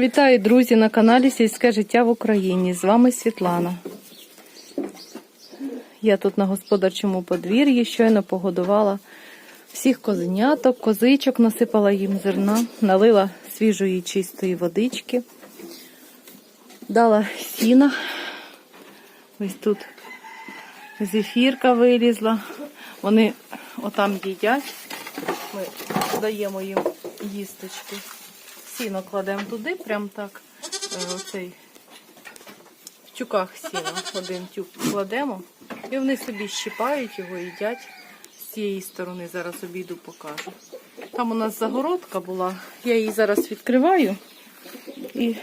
Вітаю, друзі, на каналі Сільське життя в Україні. З вами Світлана. Я тут на господарчому подвір'ї щойно погодувала всіх козеняток, козичок, насипала їм зерна, налила свіжої чистої водички, дала сіна. Ось тут зефірка вилізла. Вони отам їдять. Ми даємо їм їсточки. Сіно кладемо туди, прям так. е, Оцей в тюках сіно один тюк кладемо. І вони собі щипають його, їдять. З цієї сторони зараз обіду покажу. Там у нас загородка була, я її зараз відкриваю. І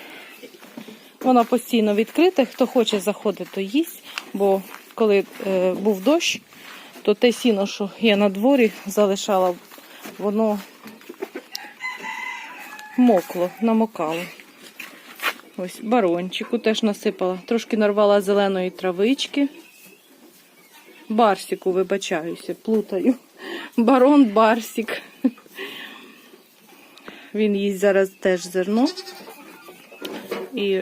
вона постійно відкрита. Хто хоче заходить, то їсть. Бо коли е, був дощ, то те сіно, що я на дворі залишала, воно мокло, намокало. Ось барончику теж насипала. Трошки нарвала зеленої травички. Барсіку, вибачаюся, плутаю. Барон Барсік. Він їсть зараз теж зерно. І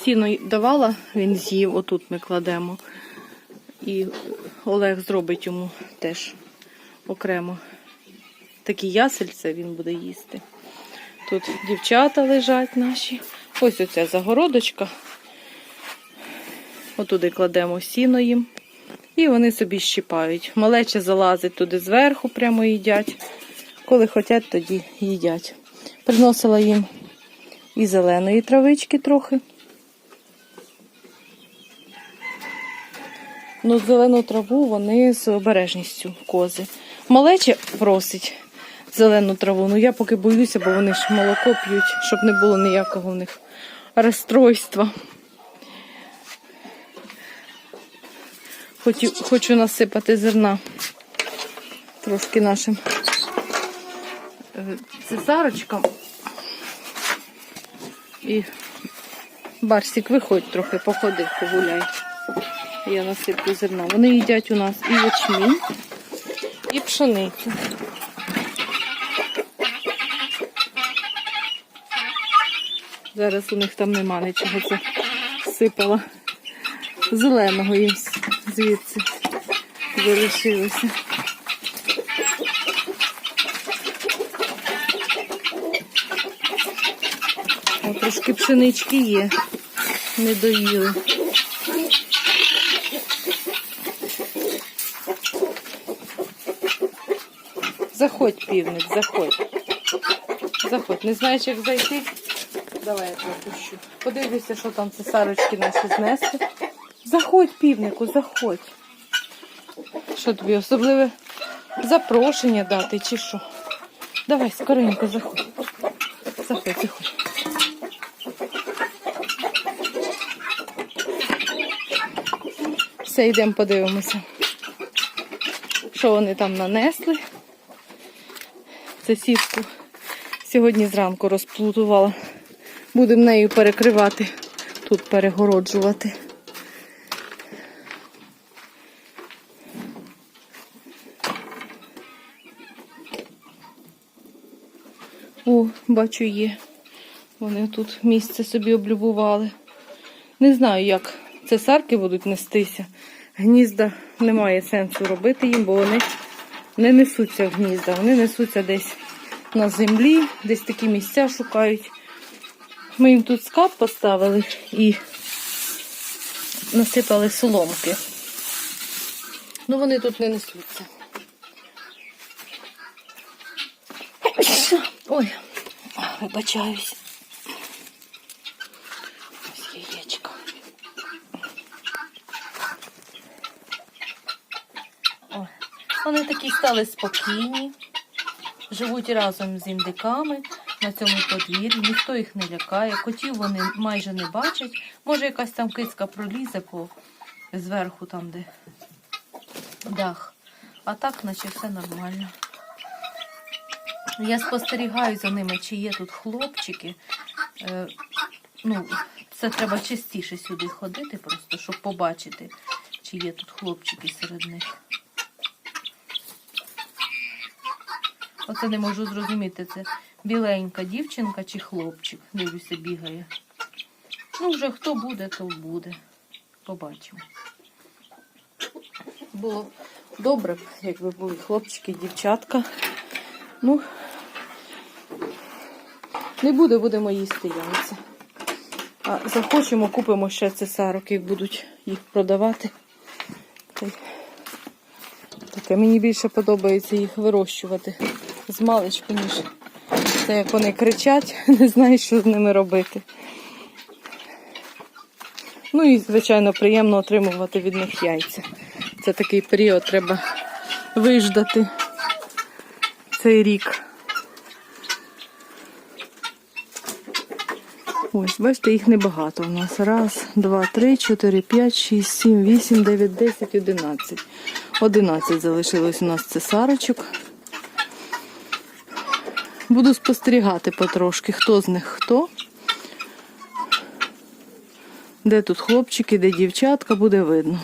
сіно давала, він з'їв, отут ми кладемо. І Олег зробить йому теж окремо такі ясельце він буде їсти. Тут дівчата лежать наші. Ось оця загородочка. Отуди кладемо сіно їм. І вони собі щипають. Малече залазить туди зверху, прямо їдять. Коли хочуть, тоді їдять. Приносила їм і зеленої травички трохи. Ну, зелену траву вони з обережністю кози. Малече просить зелену траву. Ну я поки боюся, бо вони ж молоко п'ють, щоб не було ніякого в них розстройства. Хочу, хочу насипати зерна трошки нашим е, цесарочкам. І Барсик, виходь трохи, походи, погуляй. Я насиплю зерна. Вони їдять у нас і ячмінь, і пшеницю. Зараз у них там нема нічого. Це сипала зеленого їм звідси залишилося. О, трошки пшенички є. Не доїли. Заходь, півник, заходь. Заходь. Не знаєш, як зайти? Давай я тебе пущу. Подивлюся, що там цесарочки наші знесли. Заходь, півнику, заходь. Що тобі особливе запрошення дати чи що? Давай, скоренько заходь. Заходь, заходь. Все, йдемо подивимося, що вони там нанесли. Це сітку сьогодні зранку розплутувала. Будемо нею перекривати, тут перегороджувати. О, бачу, є. Вони тут місце собі облюбували. Не знаю, як цесарки будуть нестися. Гнізда немає сенсу робити їм, бо вони не несуться в гнізда. Вони несуться десь на землі, десь такі місця шукають. Ми їм тут скат поставили і насипали соломки. Ну, вони тут не несуться. Ой, вибачаюсь. Ось яєчко. Ой, вони такі стали спокійні, живуть разом з індиками на цьому подвір'ї, ніхто їх не лякає, котів вони майже не бачать. Може, якась там кицька пролізе по зверху, там, де дах. А так, наче все нормально. Я спостерігаю за ними, чи є тут хлопчики. Е, ну, це треба частіше сюди ходити, просто, щоб побачити, чи є тут хлопчики серед них. Оце не можу зрозуміти. Це біленька дівчинка чи хлопчик. Дивлюся, бігає. Ну, вже хто буде, то буде. Побачимо. Було добре, якби були хлопчики, дівчатка. Ну, не буде, будемо їсти яйця. А захочемо, купимо ще цесарок, як будуть їх продавати. Таке мені більше подобається їх вирощувати з маличку, ніж це як вони кричать, не знаєш, що з ними робити. Ну і, звичайно, приємно отримувати від них яйця. Це такий період треба виждати цей рік. Ось, бачите, їх небагато у нас. Раз, два, три, чотири, п'ять, шість, сім, вісім, дев'ять, десять, одинадцять. Одинадцять залишилось у нас цесарочок. Буду спостерігати потрошки, хто з них хто. Де тут хлопчики, де дівчатка, буде видно.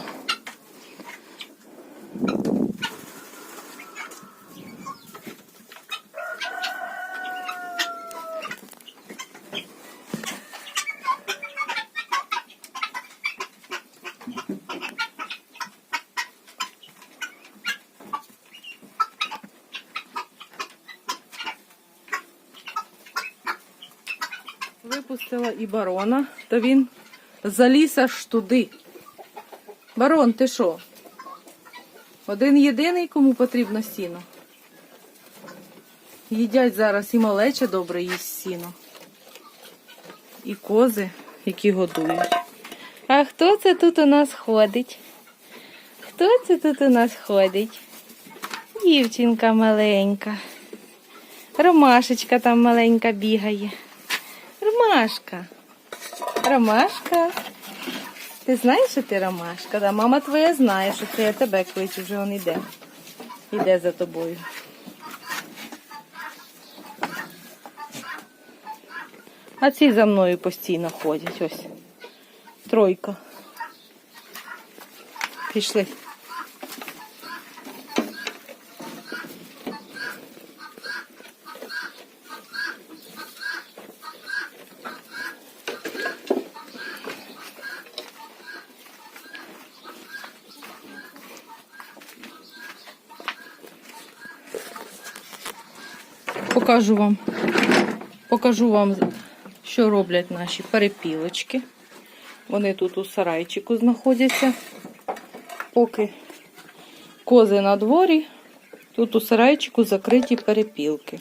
Випустила і барона, то він заліз аж туди. Барон, ти що? Один єдиний, кому потрібно сіно. Їдять зараз і малече добре їсть сіно. І кози, які годують. А хто це тут у нас ходить? Хто це тут у нас ходить? Дівчинка маленька. Ромашечка там маленька бігає. Ромашка. Ромашка. Ти знаєш, що ти Ромашка? Да, мама твоя знає, що це я тебе кличу, вже він іде. Іде за тобою. А ці за мною постійно ходять. Ось. Тройка. Пішли. Покажу вам, покажу вам, що роблять наші перепілочки. Вони тут у сарайчику знаходяться. Поки кози на дворі, тут у сарайчику закриті перепілки.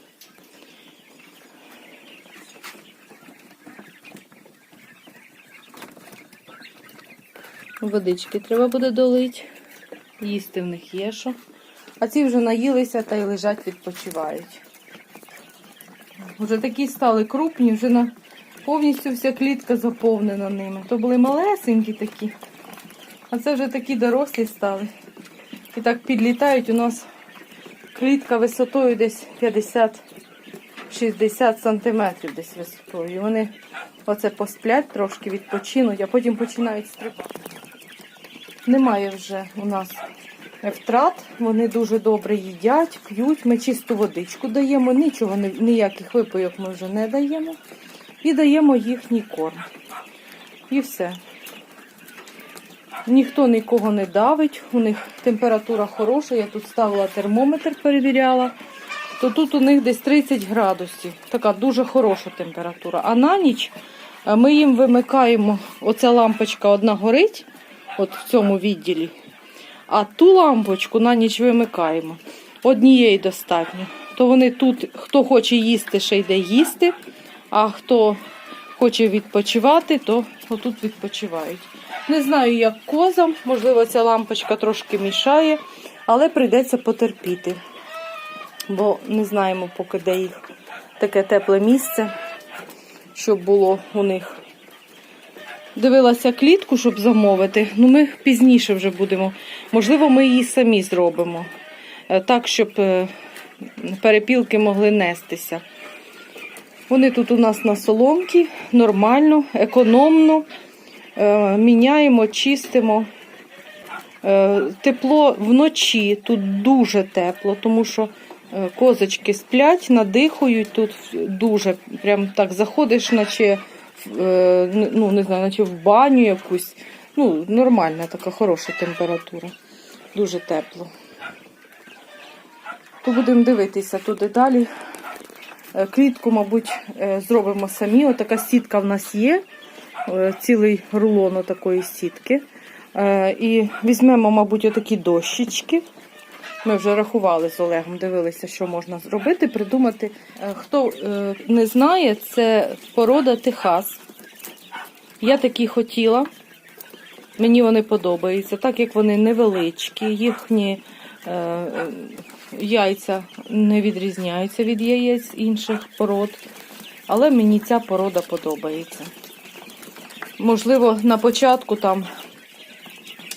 Водички треба буде долити. Їсти в них є що. А ці вже наїлися та й лежать, відпочивають. Вже такі стали крупні, вже на повністю вся клітка заповнена ними. То були малесенькі такі, а це вже такі дорослі стали. І так підлітають у нас клітка висотою десь 50-60 сантиметрів десь висотою. І вони оце посплять трошки, відпочинуть, а потім починають стрибати. Немає вже у нас втрат. Вони дуже добре їдять, п'ють. Ми чисту водичку даємо, нічого, ніяких випойок ми вже не даємо. І даємо їхній корм. І все. Ніхто нікого не давить, у них температура хороша. Я тут ставила термометр, перевіряла. То тут у них десь 30 градусів. Така дуже хороша температура. А на ніч е, ми їм вимикаємо, оця лампочка одна горить, от в цьому відділі. А ту лампочку на ніч вимикаємо. Однієї достатньо. То вони тут, хто хоче їсти, ще йде їсти, а хто хоче відпочивати, то отут відпочивають. Не знаю, як козам, можливо, ця лампочка трошки мішає, але прийдеться потерпіти. Бо не знаємо, поки де їх таке тепле місце, щоб було у них. Дивилася клітку, щоб замовити. Ну, ми пізніше вже будемо. Можливо, ми її самі зробимо. Е, Так, щоб е, перепілки могли нестися. Вони тут у нас на соломці, нормально, економно. Е, Міняємо, чистимо. Тепло вночі, тут дуже тепло, тому що Козочки сплять, надихують тут дуже. Прям так заходиш, наче ну, не знаю, наче в баню якусь. Ну, нормальна така хороша температура. Дуже тепло. То будемо дивитися туди далі. Е, Клітку, мабуть, е, зробимо самі. Отака сітка в нас є. Е, Цілий рулон такої сітки. Е, І візьмемо, мабуть, отакі дощечки. Ми вже рахували з Олегом, дивилися, що можна зробити, придумати. Е, Хто е, не знає, це порода Техас. Я такі хотіла. Мені вони подобаються, так як вони невеличкі, їхні е, е, яйця не відрізняються від яєць інших пород. Але мені ця порода подобається. Можливо, на початку там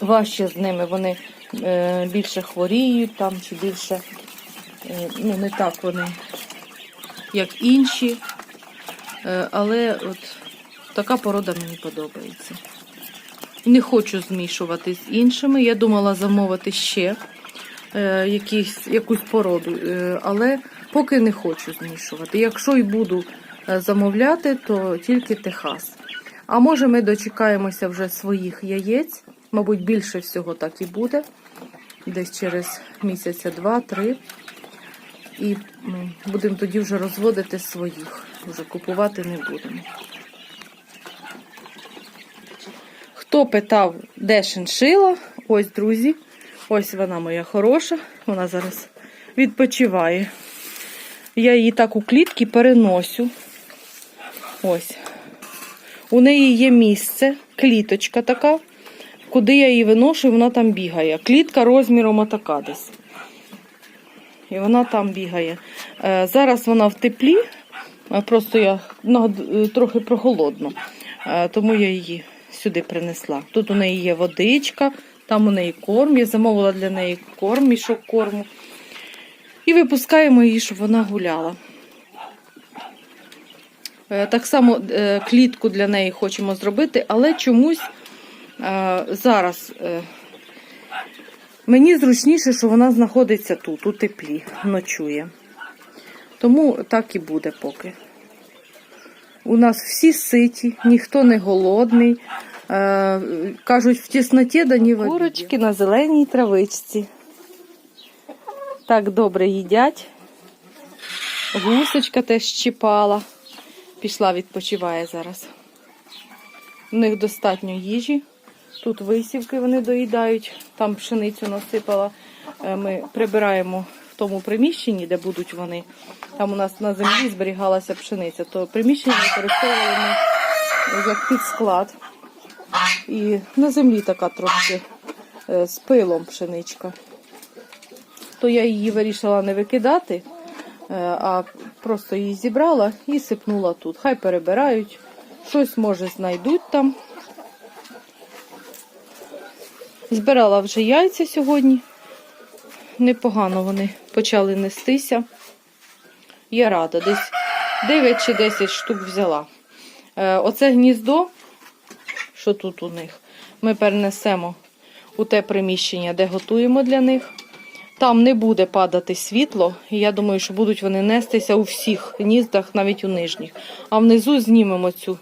важче з ними, вони більше хворіють там чи більше, е, ну не так вони, як інші. Е, але от така порода мені подобається. Не хочу змішувати з іншими. Я думала замовити ще е, якісь, якусь породу, е, але поки не хочу змішувати. Якщо й буду е, замовляти, то тільки Техас. А може ми дочекаємося вже своїх яєць. Мабуть, більше всього так і буде. Десь через місяця два-три. І будемо тоді вже розводити своїх. Вже купувати не будемо. Хто питав, де шиншила? Ось, друзі. Ось вона моя хороша. Вона зараз відпочиває. Я її так у клітки переносю. Ось. У неї є місце, кліточка така, куди я її виношу, вона там бігає. Клітка розміром отака десь. І вона там бігає. Е, Зараз вона в теплі, е, просто я е, трохи прохолодно, тому я її сюди принесла. Тут у неї є водичка, там у неї корм. Я замовила для неї корм, мішок корму. І випускаємо її, щоб вона гуляла. Так само клітку для неї хочемо зробити, але чомусь зараз е, мені зручніше, що вона знаходиться тут, у теплі, ночує. Тому так і буде поки. У нас всі ситі, ніхто не голодний. Е, кажуть, в тісноті да ні. Курочки на зеленій травичці. Так добре їдять. Гусочка теж щіпала. Пішла, відпочиває зараз. У них достатньо їжі. Тут висівки вони доїдають, там пшеницю насипала. Е, Ми прибираємо в тому приміщенні, де будуть вони. Там у нас на землі зберігалася пшениця, то приміщення використовували ми як під склад. І на землі така трошки е, з пилом пшеничка. То я її вирішила не викидати, е, а просто її зібрала і сипнула тут. Хай перебирають, щось може знайдуть там. Збирала вже яйця сьогодні. Непогано вони почали нестися. Я рада, десь 9 чи 10 штук взяла. Е, Оце гніздо, що тут у них, ми перенесемо у те приміщення, де готуємо для них. Там не буде падати світло, і я думаю, що будуть вони нестися у всіх гніздах, навіть у нижніх. А внизу знімемо цю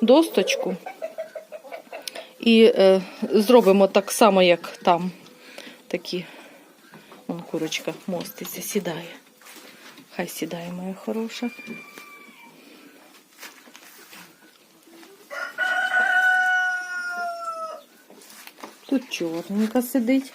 досточку і е, зробимо так само, як там. Такі. Вон курочка моститься, сідає. Хай сідає, моя хороша. Тут чорненька сидить.